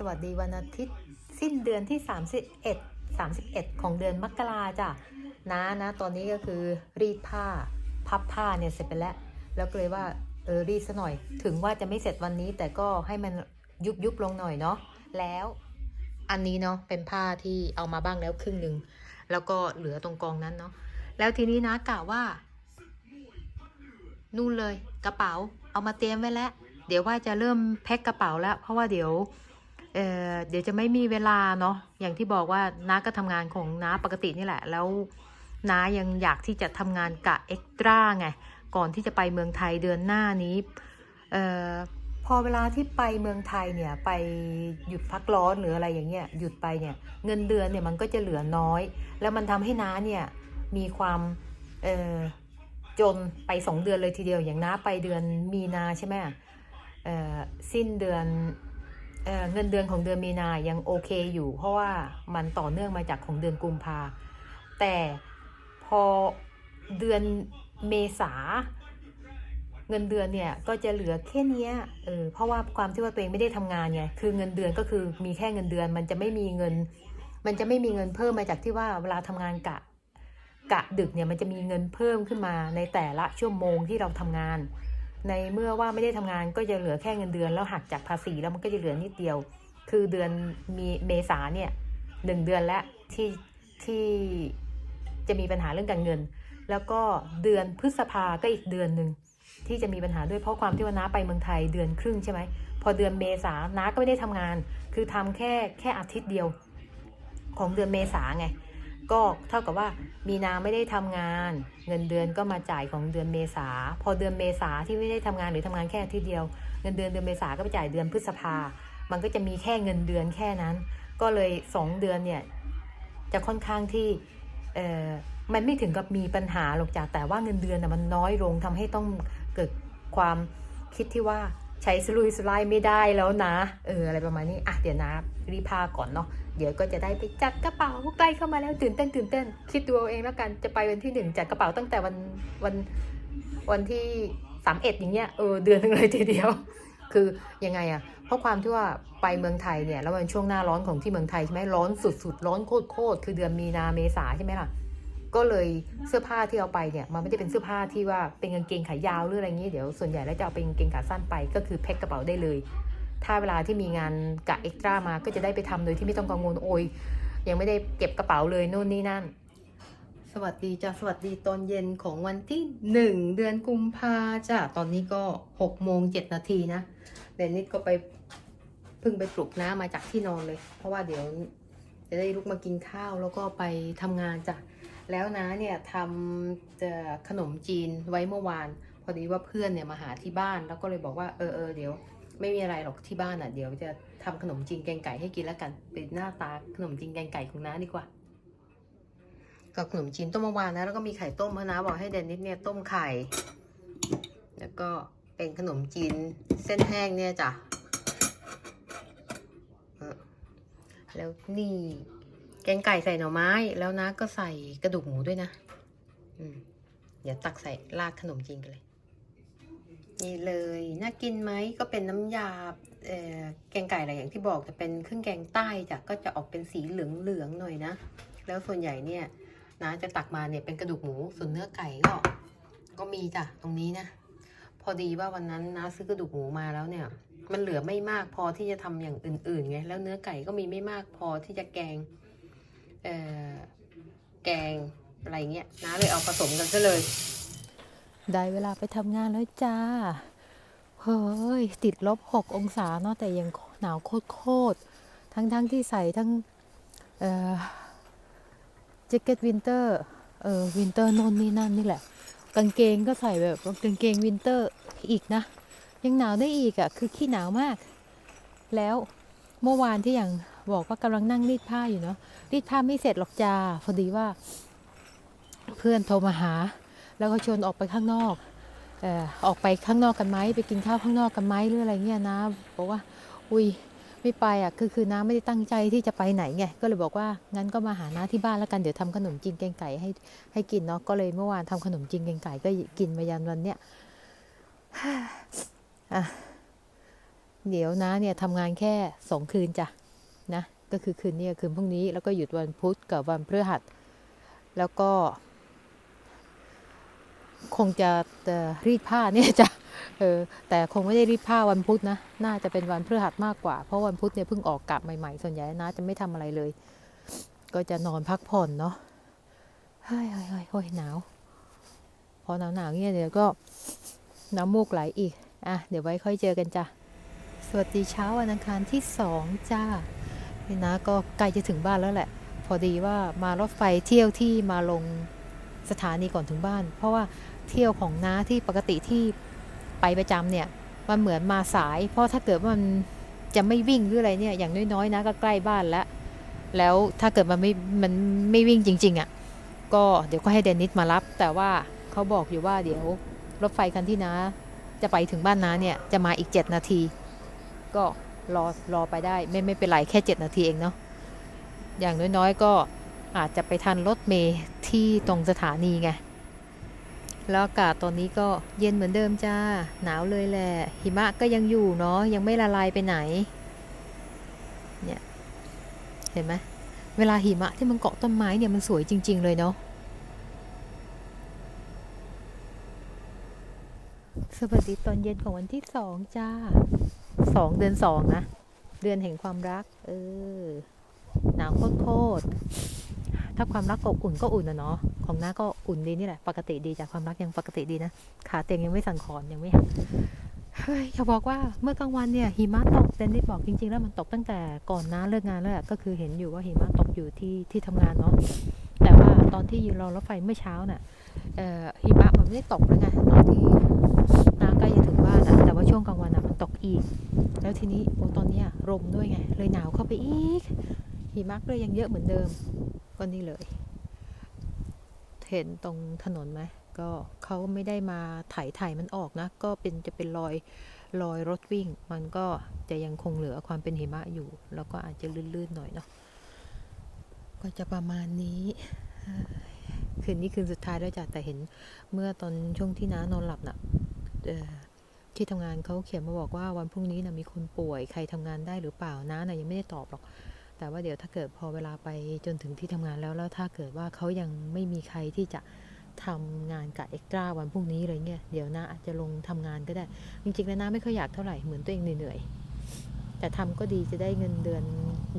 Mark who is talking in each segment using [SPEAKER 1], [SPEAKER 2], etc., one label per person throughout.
[SPEAKER 1] สวัสดีวันอาทิตย์ สิ้นเดือนที่ 31 31 ของเดือนมกราจ้ะนะนะตอนนี้ก็คือรีดผ้าพับผ้าเนี่ยเสร็จไปแล้ว แล้วก็เลยว่าเออรีดซะหน่อย ถึงว่าจะไม่เสร็จวันนี้แต่ก็ให้มันยุบยุบลงหน่อยเนาะแล้วอันนี้เนาะเป็นผ้าที่เอามาบ้างแล้วครึ่งหนึ่งแล้วก็เหลือตรงกองนั้นเนาะแล้วทีนี้นะกะว่า นู่นเลยกระเป๋าเอามาเตรียมไว้แล้ว เดี๋ยวว่าจะเริ่มแพ็คกระเป๋าแล้ว เพราะว่าเดี๋ยว เเดี๋ยวจะไม่มีเวลาเนาะอย่างที่บอกว่าน้าก็ทำงานของน้าปกตินี่แหละ แล้วน้ายังอยากที่จะทำงานกะเอ็กตร้าไงก่อนที่จะไปเมืองไทยเดือนหน้านี้พอเวลาที่ไปเมืองไทยเนี่ยไปหยุดพักร้อนหรืออะไรอย่างเงี้ยหยุดไปเนี่ยเงินเดือนเนี่ยมันก็จะเหลือน้อย แล้วมันทำให้น้าเนี่ยมีความจนไปสองเดือนเลยทีเดียวอย่างน้าไปเดือนมีนาใช่ไหมสิ้นเดือน เงินเดือนของเดือนมีนายังโอเคอยู่ เพราะว่ามันต่อเนื่องมาจากของเดือนกุมภาแต่พอเดือนเมษาเงินเดือนเนี่ยก็จะเหลือแค่นี้เออเพราะว่าความที่ว่าตัวเองไม่ได้ทำงานไงคือเงินเดือนก็คือมีแค่เงินเดือน มันจะไม่มีเงิน มันจะไม่มีเงินเพิ่มมาจากที่ว่าเวลาทำงานกะ กะดึกเนี่ยมันจะมีเงินเพิ่มขึ้นมาในแต่ละชั่วโมงที่เราทำงาน ในเมื่อว่าไม่ได้ทำงานก็จะเหลือแค่เงินเดือนแล้วหักจากภาษีแล้วมันก็จะเหลือนิดเดียว คือเดือนมีเมษาเนี่ยหนึ่งเดือนแล้วที่ที่จะมีปัญหาเรื่องการเงิน แล้วก็เดือนพฤษภาก็อีกเดือนหนึ่งที่จะมีปัญหาด้วยเพราะความที่ว่าน้าไปเมืองไทยเดือนครึ่งใช่ไหมพอเดือนเมษาน้าก็ไม่ได้ทำงาน คือทำแค่แค่อาทิตย์เดียว ของเดือนเมษาไง ก็เท่ากับว่ามีนาไม่ได้ทำงาน เงินเดือนก็มาจ่ายของเดือนเมษา พอเดือนเมษาที่ไม่ได้ทำงานหรือทำงานแค่ทิตย์เดียว เงินเดือนเดือนเมษาก็ไปจ่ายเดือนพฤษภา มันก็จะมีแค่เงินเดือนแค่นั้น ก็เลยสองเดือนเนี่ยจะค่อนข้างที่เออมันไม่ถึงกับมีปัญหาหรอกจ้ะแต่ว่าเงินเดือนมันน้อยลงทำให้ต้องเกิดความคิดที่ว่า ใช้สลุยสไลด์ไม่ได้แล้วนะ เอออะไรประมาณนี้อะเดี๋ยวนะรีพาก่อนเนาะเดี๋ยวก็จะได้ไปจัดกระเป๋าใกล้เข้ามาแล้วตื่นเต้นตื่นเต้น คิดดูเอาเองแล้วกันจะไปวันที่หนึ่งจัดกระเป๋าตั้งแต่วันวันวันที่สามเอ็ดอย่างเงี้ยเออเดือนหนึงเลยทีเดียว คือยังไงอะเพราะความที่ว่าไปเมืองไทยเนี่ยแล้วมันช่วงหน้าร้อนของที่เมืองไทยใช่ไหมร้อนสุดๆร้อนโคตรๆคือเดือนมีนาเมษาใช่ไหมล่ะ ก็เลยเสื้อผ้าที่เอาไปเนี่ยมันไม่ได้เป็นเสื้อผ้าที่ว่าเป็นกางเกงขายาวหรืออะไรอย่างงี้เดี๋ยวส่วนใหญ่แล้วจะเอาเป็นกางเกงขาสั้นไปก็คือแพ็คกระเป๋าได้เลย ถ้าเวลาที่มีงานกะเอ็กตร้ามาก็จะได้ไปทำโดยที่ไม่ต้องกังวลโอยยังไม่ได้เก็บกระเป๋าเลยนู่นนี่นั่น สวัสดีจ้ะสวัสดีตอนเย็นของวันที่หนึ่งเดือนกุมภาจ้ะตอนนี้ก็หกโมงเจ็ดนาทีนะเดนนิดก็ไปเพิ่งไปปลุกน้ามาจากที่นอนเลย เพราะว่าเดี๋ยวจะได้ลุกมากินข้าวแล้วก็ไปทำงานจ้ะ แล้วน้าเนี่ยทำขนมจีนไว้เมื่อวาน พอดีว่าเพื่อนเนี่ยมาหาที่บ้านแล้วก็เลยบอกว่าเออเออเดี๋ยว ไม่มีอะไรหรอกที่บ้านอะเดี๋ยวจะทำขนมจีนแกงไก่ให้กินแล้วกันเป็นหน้าตาขนมจีนแกงไก่ของน้าดีกว่ากับขนมจีนต้มเมื่อวานนะแล้วก็มีไข่ต้มเพราะนะ บอกให้เดนนิดเนี่ยต้มไข่ แล้วก็เป็นขนมจีนเส้นแห้งเนี่ยจ้ะแล้วนี่ แกงไก่ใส่หน่อไม้แล้วนะก็ใส่กระดูกหมูด้วยนะอืมเดี๋ยวตักใส่ราดขนมจีนกันเลย นี่เลย น่ากินไหมก็เป็นน้ำยาแกงไก่อะไรอย่างที่บอกจะเป็นเครื่องแกงใต้จ้ะก็จะออกเป็นสีเหลืองๆหน่อยนะ แล้วส่วนใหญ่เนี่ยน้าจะตักมาเนี่ยเป็นกระดูกหมูส่วนเนื้อไก่ก็ก็มีจ้ะตรงนี้นะพอดีว่าวันนั้นน้าซื้อกระดูกหมูมาแล้วเนี่ย มันเหลือไม่มากพอที่จะทำอย่างอื่นๆไงแล้วเนื้อไก่ก็มีไม่มากพอที่จะแกง แกงอะไรเงี้ยน้าเลยเอาผสมกันซะเลย ได้เวลาไปทำงานแล้วจ้า เฮ้ย ติดลบหกองศาเนาะแต่ยังหนาวโคตรๆทั้งๆทที่ใส่ทั้งแจ็คเก็ตวินเตอร์เออวินเตอร์นนนี่นั่นนี่แหละ กางเกงก็ใส่แบบกางเกงวินเตอร์อีกนะ ยังหนาวได้อีกอะ่ะคือขี้หนาวมาก แล้วเมื่อวานที่อย่างบอกว่ากำลังนั่งรีดผ้าอยู่เนาะ รีดผ้าไม่เสร็จหรอกจ้าพอดีว่า เพื่อนโทรมาหา แล้วก็ชวนออกไปข้างนอกเออออกไปข้างนอกกันไหมไปกินข้าวข้างนอกกันไหมหรืออะไรเงี้ยนะบอกว่า อุ้ยไม่ไปอะคือคือน้าไม่ได้ตั้งใจที่จะไปไหนไงก็เลยบอกว่างั้นก็มาหาน้าที่บ้านแล้วกันเดี๋ยวทำขนมจีนแกงไก่ให้ให้กินเนาะก็เลยเมื่อวานทำขนมจีนแกงไก่ก็กินมายันวันเนี้ยอะเดี๋ยวนะเนี่ยทำงานแค่สองคืนจ้ะนะ ก็คือคืนนี้คืนพรุ่งนี้แล้วก็หยุดวันพุธกับวันพฤหัส แล้วก็ คงจะรีดผ้าเนี่ยจะเออแต่คงไม่ได้รีดผ้าวันพุธนะ น่าจะเป็นวันพฤหัสมากกว่า เพราะวันพุธเนี่ยเพิ่งออกกลับใหม่ๆ ส่วนใหญ่นะจะไม่ทำอะไรเลย ก็จะนอนพักผ่อนเนาะเฮ้ยเฮ้ยเฮ้ยหนาว พอหนาวหนาวๆเนี่ยเดี๋ยวก็น้ำมูกไหลอีก อะ เดี๋ยวไว้ค่อยเจอกันจ้ะ สวัสดีเช้าวันอังคารที่สองจ้า นี่นะก็ใกล้จะถึงบ้านแล้วแหละ พอดีว่ามารถไฟเที่ยวที่มาลงสถานีก่อนถึงบ้าน เพราะว่าเที่ยวของน้าที่ปกติที่ไปประจำเนี่ยมันเหมือนมาสาย เพราะถ้าเกิดมันจะไม่วิ่งหรืออะไรเนี่ยอย่างน้อยๆนะก็ใกล้บ้านแล้ว แล้วถ้าเกิดมันไม่มันไม่วิ่งจริง ๆอะ่ะก็เดี๋ยวก็ให้เดนนิสมารับ แต่ว่าเขาบอกอยู่ว่าเดี๋ยวรถไฟคันที่น้าจะไปถึงบ้านน้าเนี่ยจะมาอีก 7 นาที ก็ รอรอไปได้ไม่ไม่เป็นไรแค่ 7 นาทีเองเนาะอย่างน้อยๆก็อาจจะไปทันรถเมย์ที่ตรงสถานีไงแล้วอากาศตอนนี้ก็เย็นเหมือนเดิมจ้า หนาวเลยแหละ หิมะก็ยังอยู่เนาะยังไม่ละลายไปไหน เนี่ย เห็นไหมเวลาหิมะที่มันเกาะต้นไม้เนี่ยมันสวยจริง ๆ เลยเนาะสวัสดีตอนเย็นของวันที่สองจ้า สองเดือนสองนะ เดือนแห่งความรัก เออ หนาวโคตรถ้าความรักอบอุ่นก็อุ่นนะเนาะ ของน้าก็อุ่นดีนี่แหละ ปกติดีจากความรักยังปกติดีนะ ขาเตียงยังไม่สั่นคลอนยังไม่หักเฮ้ยอยากบอกว่าเมื่อกลางวันเนี่ยหิมะตกเดนนิสบอกจริง ๆ แล้วมันตกตั้งแต่ก่อนน้าเลิกงานแล้วแหละก็คือเห็นอยู่ว่าหิมะตกอยู่ที่ที่ทำงานเนาะ แต่ว่าตอนที่ยืนรอรถไฟเมื่อเช้าน่ะเอ่อหิมะมันไม่ได้ตกแล้วไงตอนที่น้าใกล้จะถึงบ้านอะแต่ว่าช่วงกลางวันอะมันตกอีก แล้วทีนี้โอ้ตอนเนี้ยลมด้วยไง เลยหนาวเข้าไปอีก หิมะก็เลยยังเยอะเหมือนเดิม ก็นี่เลย เห็นตรงถนนไหมก็เขาไม่ได้มาไถ่ไถมันออกนะ ก็เป็นจะเป็นรอยรอยรถวิ่ง มันก็จะยังคงเหลือความเป็นหิมะอยู่ แล้วก็อาจจะลื่นๆหน่อยเนาะก็จะประมาณนี้คืนนี้คืนสุดท้ายแล้วจ้ะแต่เห็นเมื่อตอนช่วงที่น้านอนหลับน่ะเอ่อ ที่ทำงานเขาเขียนมาบอกว่าวันพรุ่งนี้นะมีคนป่วยใครทำงานได้หรือเปล่าน้าน่ะยังไม่ได้ตอบหรอก แต่ว่าเดี๋ยวถ้าเกิดพอเวลาไปจนถึงที่ทำงานแล้วแล้วถ้าเกิดว่าเขายังไม่มีใครที่จะทำงานกับเอ็กตร้าวันพรุ่งนี้เลยเนี่ยเดี๋ยวน้าอาจจะลงทำงานก็ได้ จริงๆแล้วน้าไม่ค่อยอยากเท่าไหร่เหมือนตัวเองเหนื่อยๆแต่ทำก็ดีจะได้เงินเดือน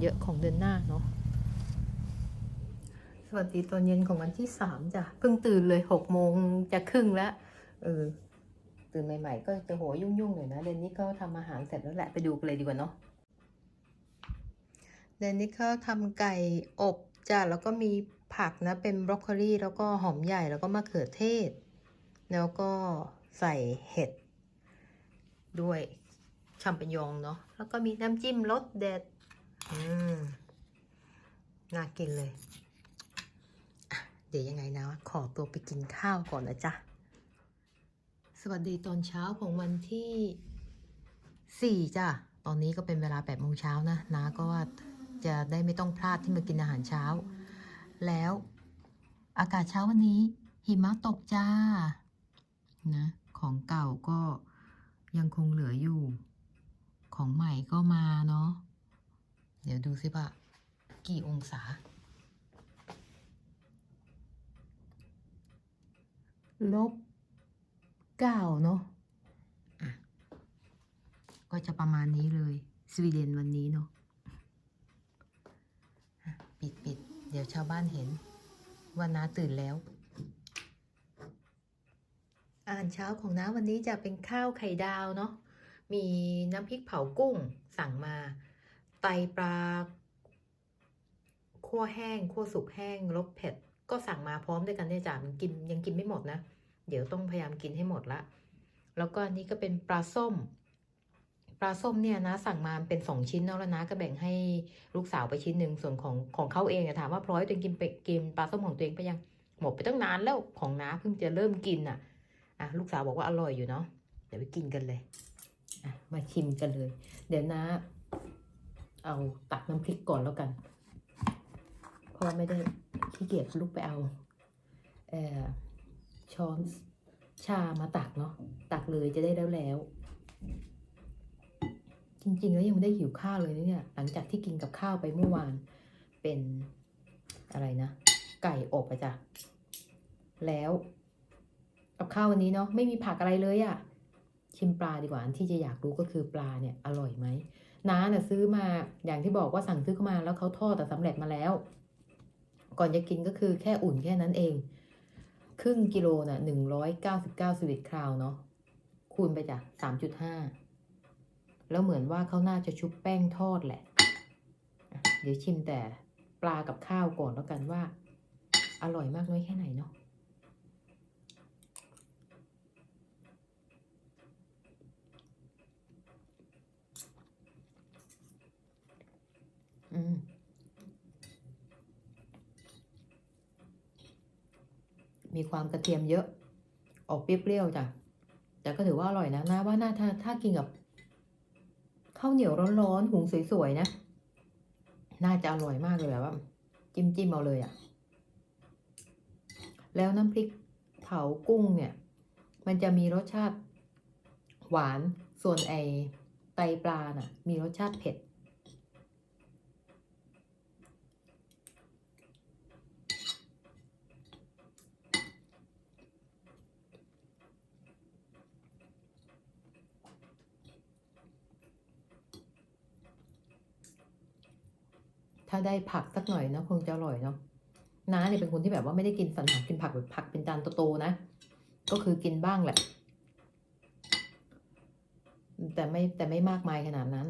[SPEAKER 1] เยอะของเดือนหน้าเนาะสวัสดีตอนเย็นของวันที่สามจ้ะเพิ่งตื่นเลยหกโมงจะครึ่งแล้วเออ ตื่นใหม่ ๆ ก็จะโหยุ่งๆหน่อยนะเดนนี่ก็ทำอาหารเสร็จแล้วแหละไปดูกันเลยดีกว่าเนาะเดนนี่ก็ทำไก่อบจ้ะแล้วก็มีผักนะเป็นบรอกโคลีแล้วก็หอมใหญ่แล้วก็มะเขือเทศ แล้วก็ใส่เห็ดด้วยชัมเปญยองเนาะแล้วก็มีน้ำจิ้มรสเด็ดอืมน่ากินเลย เดี๋ยวยังไงนะ ขอตัวไปกินข้าวก่อนนะจ๊ะ สวัสดีตอนเช้าของวันที่สี่จ้ะ ตอนนี้ก็เป็นเวลาแปดโมงเช้านะนาก็ว่าจะได้ไม่ต้องพลาดที่มากินอาหารเช้า แล้วอากาศเช้าวันนี้ หิมะตกจ้า นะ ของเก่าก็ยังคงเหลืออยู่ ของใหม่ก็มาเนาะ เดี๋ยวดูสิว่ากี่องศาลบ เก้าเนาะอะก็จะประมาณนี้เลย สวีเดนวันนี้เนาะปิดปิดเดี๋ยวชาวบ้านเห็น ว่าน้าตื่นแล้ว อาหารเช้าของน้าวันนี้จะเป็นข้าวไข่ดาวเนาะมีน้ำพริกเผากุ้งสั่งมา ไตปลาคั่วแห้งคั่วสุกแห้งรสเผ็ด ก็สั่งมาพร้อมด้วยกันเนี่ยจ้ะมันกินยังกินไม่หมดนะ เดี๋ยวต้องพยายามกินให้หมดละ แล้วก็อันนี้ก็เป็นปลาส้ม ปลาส้มเนี่ยนะ สั่งมาเป็นสองชิ้นเนาะแล้วนะก็แบ่งให้ลูกสาวไปชิ้นหนึ่งส่วนของของเขาเองถามว่าพลอยตัวเองกินไปกินปลาส้มของตัวเองไปยังหมดไปตั้งนานแล้วของน้าเพิ่งจะเริ่มกินอะอะลูกสาวบอกว่าอร่อยอยู่เนาะเดี๋ยวไปกินกันเลยอะมาชิมกันเลย เดี๋ยวนะเอาตักน้ำพริกก่อนแล้วกันเพราะไม่ได้ขี้เกียจลุกไปเอาเอ่อ ช้อนชามาตักเนาะตักเลยจะได้แล้วแล้ว จริงๆแล้วยังไม่ได้หิวข้าวเลยนะเนี่ย หลังจากที่กินกับข้าวไปเมื่อวานเป็นอะไรนะ ไก่อบอะจ้ะแล้วกับข้าววันนี้เนาะไม่มีผักอะไรเลยอะชิมปลาดีกว่าที่จะอยากรู้ก็คือปลาเนี่ยอร่อยไหมน้าน่ะซื้อมาอย่างที่บอกว่าสั่งซื้อเข้ามาแล้วเขาทอดแต่สำเร็จมาแล้ว ก่อนจะกินก็คือแค่อุ่นแค่นั้นเอง ครึ่งกิโลน่ะหนึ่งร้อยเก้าสิบเก้าสวิตคราวเนาะคูณไปจ้ะสามจุดห้าแล้วเหมือนว่าเขาน่าจะชุบแป้งทอดแหละอะเดี๋ยวชิมแต่ปลากับข้าวก่อนแล้วกันว่า อร่อยมากน้อยแค่ไหนเนาะอืม มีความกระเทียมเยอะ ออกเปรี้ยวๆจ้ะ แต่ก็ถือว่าอร่อยนะนะว่าน่าถ้าถ้ากินกับข้าวเหนียวร้อนๆหุงสวยๆนะ น่าจะอร่อยมากเลยแบบว่า จิ้มจิ้มเอาเลยอะ่ะ แล้วน้ำพริกเผากุ้งเนี่ย มันจะมีรสชาติหวาน ส่วนไอไตปลาน่ะ มีรสชาติเผ็ด ถ้าได้ผักสักหน่อยเนอะคงจะอร่อยเนาะน้าเนี่ยเป็นคนที่แบบว่าไม่ได้กินสันหากินผักแบบผักเป็นจานโตๆนะ ก็คือกินบ้างแหละ แต่ไม่แต่ไม่มากมายขนาดนั้น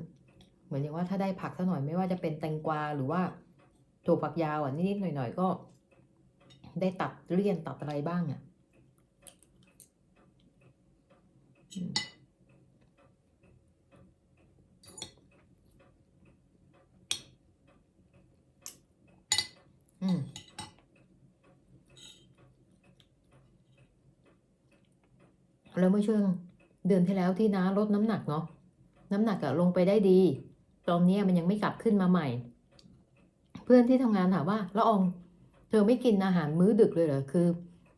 [SPEAKER 1] เหมือนอย่างว่าถ้าได้ผักสักหน่อยไม่ว่าจะเป็นแตงกวาหรือว่าถั่วฝักยาวอะนิดๆหน่อยๆก็ ได้ตัดเลี่ยนตัดอะไรบ้างอะอืม อืม แล้วเมื่อช่วงเดือนที่แล้วที่น้าลดน้ำหนักเนาะน้ำหนักอะลงไปได้ดี ตอนนี้มันยังไม่กลับขึ้นมาใหม่ เพื่อนที่ทำงานถามว่าละออง เธอไม่กินอาหารมื้อดึกเลยเหรอคือ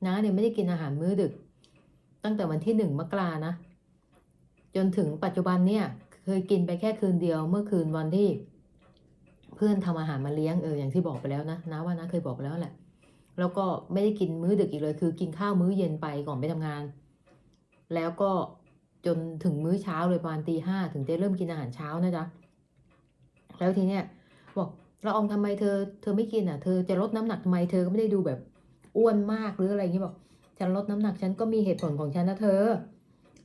[SPEAKER 1] น้าเนี่ยไม่ได้กินอาหารมื้อดึก ตั้งแต่วันที่หนึ่งมกรานะ จนถึงปัจจุบันเนี่ย เคยกินไปแค่คืนเดียวเมื่อคืนวันที่ เพื่อนทำอาหารมาเลี้ยงเอออย่างที่บอกไปแล้วนะนะว่านะเคยบอกไปแล้วแหละ แล้วก็ไม่ได้กินมื้อดึกอีกเลย คือกินข้าวมื้อเย็นไปก่อนไปทำงาน แล้วก็จนถึงมื้อเช้าเลยประมาณตีห้าถึงจะเริ่มกินอาหารเช้านะจ๊ะ แล้วทีเนี้ยบอกละอองทำไมเธอ เธอไม่กินอะ เธอจะลดน้ำหนักทำไมเธอก็ไม่ได้ดูแบบอ้วนมากหรืออะไรอย่างงี้บอก ฉันลดน้ำหนักฉันก็มีเหตุผลของฉันนะเธอ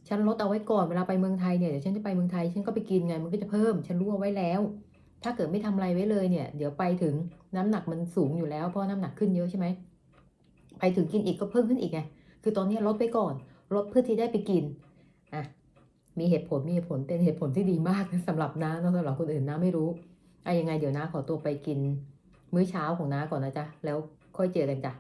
[SPEAKER 1] ฉันลดเอาไว้ก่อนเวลาไปเมืองไทยเนี่ยเดี๋ยวฉันจะไปเมืองไทยฉันก็ไปกินไงมันก็จะเพิ่ม ฉันรู้เอาไว้แล้ว ถ้าเกิดไม่ทำอะไรไว้เลยเนี่ย เดี๋ยวไปถึงน้ำหนักมันสูงอยู่แล้วเพราะน้ำหนักขึ้นเยอะใช่ไหมไปถึงกินอีกก็เพิ่มขึ้นอีกไงคือตอนนี้ลดไปก่อน ลดเพื่อที่ได้ไปกินอะมีเหตุผลมีเหตุผลเป็นเหตุผลที่ดีมากนะสำหรับน้าสำหรับคนอื่นน้าไม่รู้อะยังไงเดี๋ยวน้าขอตัวไปกิน มื้อเช้าของน้าก่อนนะจ๊ะแล้วค่อยเจอกันจ้ะ